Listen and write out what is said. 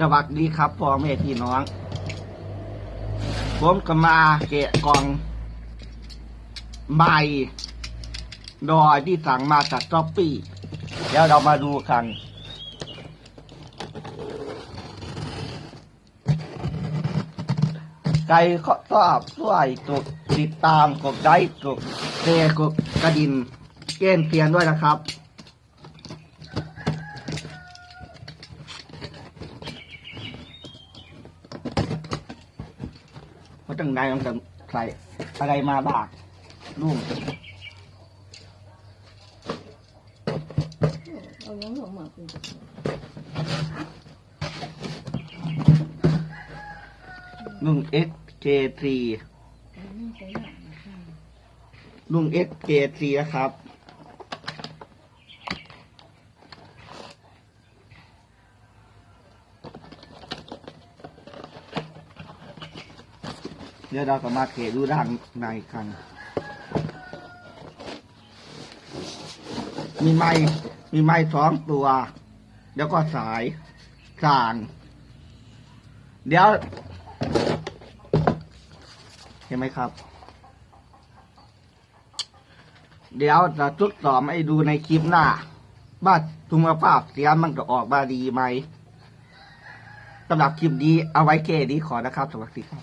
สวัสดีครับพ่อแม่พี่น้อง ผมก็มาเกะกล่องใบดอยที่สั่งมาจากช้อปปี้เดี๋ยวเรามาดูกัน ใครก็ชอบช่วยกดติดตามกดไลค์กดแชร์กดกระดิ่งเกณฑ์เพียนด้วยนะครับ ว่าตั้งนายมันจะใส่อะไรมาบ้างลุงเอายังลงมาเป็นลุงเอสเจทรีลุงเอสเจทีนะครับ เดี๋ยวเราสามารถเทดูด้านในกันมีไม้มีไม้สองตัว แล้วก็สายสาง เดี๋ยว เห็นไหมครับ เดี๋ยวจะทดสอบให้ดูในคลิปหน้าว่าคุณภาพเสียงมันจะออกมาดีไหมสำหรับคลิปนี้เอาไว้แค่นี้ขอนะครับ สวัสดีครับ